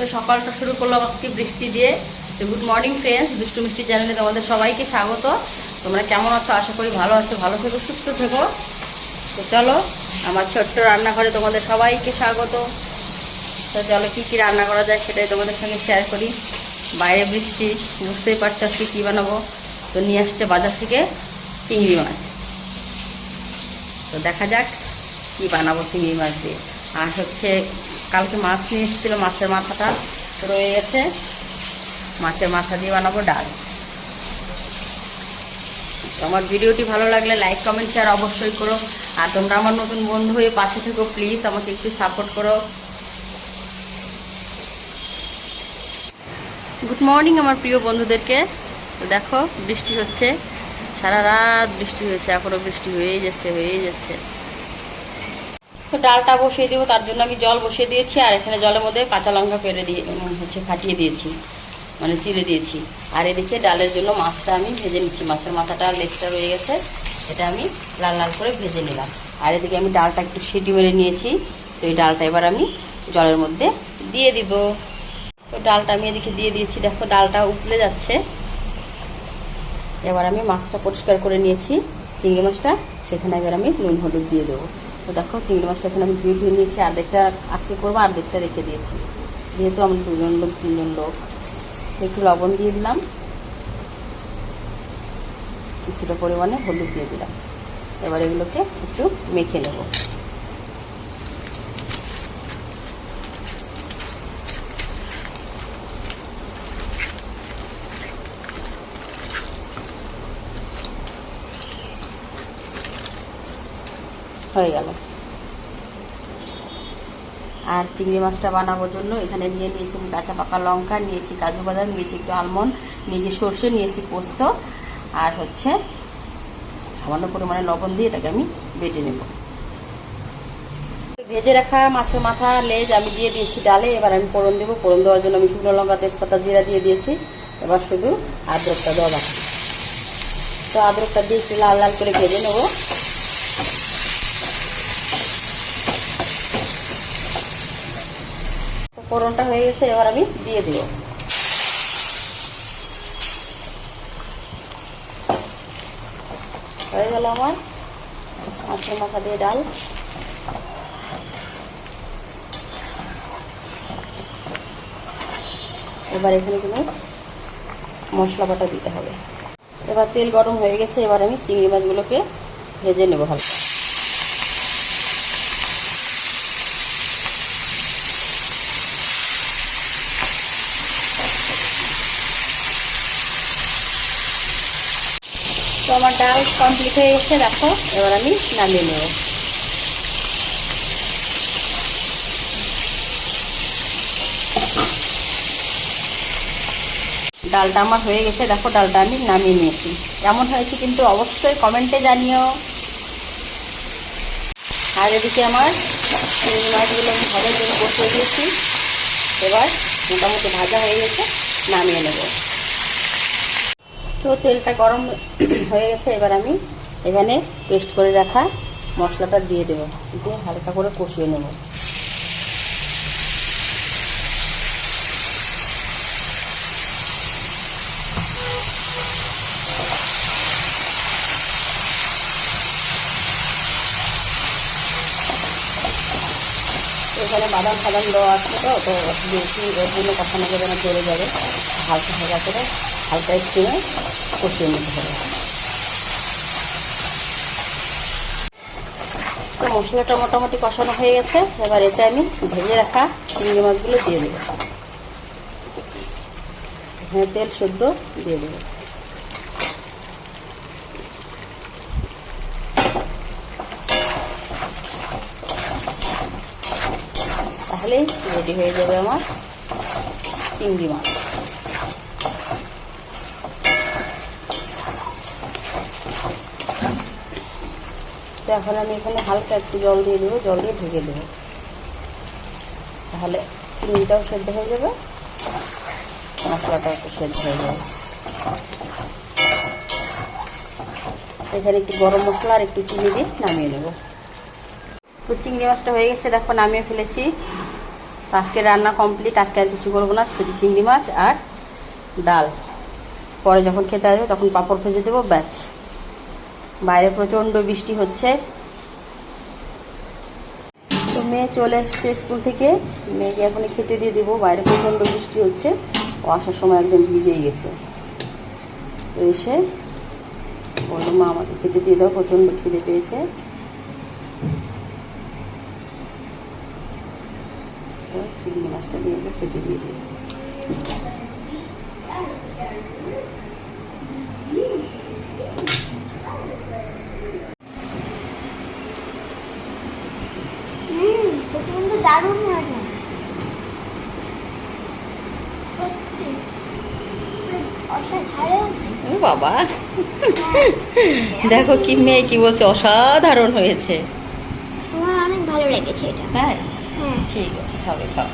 তো সকালটা শুরু করলাম আজকে বৃষ্টি দিয়ে। তো গুড মর্নিং ফ্রেন্ডস দুষ্টু মিষ্টি চ্যানেলে তোমাদের সবাইকে স্বাগত। তোমরা কেমন আছো? আশা করি ভালো আছো, ভালো থেকো, সুস্থ থেকো। তো চলো, আমার ছোট্ট রান্নাঘরে তোমাদের সবাইকে স্বাগত। তো চলো, কী কী রান্না করা যায় সেটাই তোমাদের সঙ্গে শেয়ার করি। বাইরে বৃষ্টি, বুঝতেই পারছ আজকে কী বানাবো? তো নিয়ে আসছে বাজার থেকে চিংড়ি মাছ। তো দেখা যাক কি বানাবো চিংড়ি মাছ দিয়ে। আর হচ্ছে কালকে মাছ নিয়ে এসেছিল, মাছের মাথাটা রয়ে গেছে। মাছের মাথা দিয়ে বানাবো ডাল। আমার ভিডিওটি ভালো লাগলে লাইক কমেন্ট শেয়ার অবশ্যই করো। আর তোমরা আমার নতুন বন্ধু হয়ে পাশে থেকো প্লিজ আমাকে একটু সাপোর্ট করো। গুড মর্নিং আমার প্রিয় বন্ধুদেরকে। দেখো, বৃষ্টি হচ্ছে। সারা রাত বৃষ্টি হয়েছে এখনও বৃষ্টি হয়েই যাচ্ছে হয়েই যাচ্ছে। তো ডালটা বসিয়ে দেবো, তার জন্য আমি জল বসিয়ে দিয়েছি, আর এখানে জলের মধ্যে কাঁচা লঙ্কা পেরে দিয়ে হচ্ছে ফাটিয়ে দিয়েছি মানে চিড়ে দিয়েছি। আর এদিকে ডালের জন্য মাছটা আমি ভেজে নিচ্ছি, মাছের মাথাটা লেজটা রয়ে গেছে এটা আমি লাল লাল করে ভেজে নিলাম। আর এদিকে আমি ডালটা একটু সিটি মেরে নিয়েছি, তো এই ডালটা এবার আমি জলের মধ্যে দিয়ে দিব। তো ডালটা আমি এদিকে দিয়ে দিয়েছি, দেখো ডালটা উতলে যাচ্ছে। এবার আমি মাছটা পরিষ্কার করে নিয়েছি, চিংড়ি মাছটা, সেখানে এবার আমি নুন, হলুদ দিয়ে দেবো। তো দেখো, চিংড়ি মাছটা এখানে আমি ধুয়ে ধুয়ে নিয়েছি অর্ধেকটা আজকে করব অর্ধেকটা রেখে দিয়েছি। যেহেতু আমরা দুজন লোক, তিনজন লোক একটু লবণ দিয়ে দিলাম। কিছুটা পরিমাণে হলুদ দিয়ে দিলাম। এবার এগুলোকে একটু মেখে নেব। হয়ে গেল। আর চিংড়ি মাছটা বানানোর জন্য এখানে নিয়ে নিয়েছি আমি কাঁচা পাকা লঙ্কা, নিয়েছি কাজু বাদাম, নিয়েছি একটু আলমন্ড নিয়েছি সর্ষে, নিয়েছি পোস্ত আর হচ্ছে সামান্য পরিমাণে লবণ দিয়ে এটাকে আমি বেটে নেব। ভেজে রাখা মাছের মাথা, লেজ আমি দিয়ে দিয়েছি ডালে, এবার আমি ফোড়ন দেবো। ফোড়ন দেওয়ার জন্য আমি শুকনো লঙ্কা, তেজপাতা, জিরা দিয়ে দিয়েছি। এবার শুধু আদ্রকটা দেওয়া তো আদ্রকটা দিয়ে একটু লাল লাল করে ভেজে নেব। ফোড়নটা হয়ে গেছে, এবার আমি দিয়ে দেব। হয়ে গেল আমার মাছের মাথা দিয়ে ডাল। এবার এখানে কোনো মশলা বাটা দিতে হবে। এবার তেল গরম হয়ে গেছে, এবার আমি চিংড়ি মাছগুলোকে ভেজে নেব হালকা। তো আমার ডাল কমপ্লিট হয়ে গেছে দেখো এবার আমি নামিয়ে নেব। ডালটা আমার হয়ে গেছে, দেখো ডালটা আমি নামিয়ে নিয়েছি। কেমন হয়েছে কিন্তু অবশ্যই কমেন্টে জানিও। আর এদিকে আমার মাছগুলো আমি ভাজার জন্য বসিয়ে দিয়েছি। এবার মোটামুটি ভাজা হয়ে গেছে, নামিয়ে নেব। তো তেলটা গরম হয়ে গেছে, এবার আমি এখানে পেস্ট করে রাখা মশলাটা দিয়ে দেবো। দিয়ে হালকা করে কষিয়ে নেব। এখানে বাদাম ফাদাম দেওয়া আছে তো তো বেশি জন্য কখনো যাবে না চলে যাবে। হালকা হালকা করে, হালকা একটু কষিয়ে নিতে হবে। তো মশলাটা মোটামুটি কষানো হয়ে গেছে। এবার এতে আমি ভেজে রাখা চিংড়ি মাছগুলো দিয়ে দেবো। হ্যাঁ তেল শুদ্ধ দিয়ে দেবো। তাহলেই রেডি হয়ে যাবে আমার চিংড়ি মাছ। তো এখন আমি এখানে হালকা একটু জল দিয়ে দেবো, জল দিয়ে ঢেকে দেবো। তাহলে চিংড়িটাও সেদ্ধ হয়ে যাবে, মশলাটাও একটু সেদ্ধ হয়ে যাবে। এখানে একটু গরম মশলা আর একটু চিনি দিয়ে নামিয়ে নেব। তো চিংড়ি মাছটা হয়ে গেছে, দেখো নামিয়ে ফেলেছি। আজকে রান্না কমপ্লিট আজকে আর কিছু করব না, শুধু চিংড়ি মাছ আর ডাল। পরে যখন খেতে আসবে তখন পাঁপড় ভেজে দেবো ব্যাচ বাইরে প্রচণ্ড বৃষ্টি হচ্ছে। তো মেয়ে চলে এসছে স্কুল থেকে। মেয়েকে এখন খেতে দিয়ে দেবো, বাইরে প্রচণ্ড বৃষ্টি হচ্ছে। ও আসার সময় একদম ভিজেই গেছে। তো এসে বলল, মা, আমাকে খেতে দিয়ে দাও, প্রচণ্ড খিদে পেয়েছে তো চিংড়ি মাছটা দিয়ে ওকে খেতে দিয়ে দিই দারুণ লাগে বাবা। দেখো কি মেয়ে কি বলছে অসাধারণ হয়েছে। আমার অনেক ভালো লেগেছে এটা। হ্যাঁ? হ্যাঁ। ঠিক আছে খাবে খাও।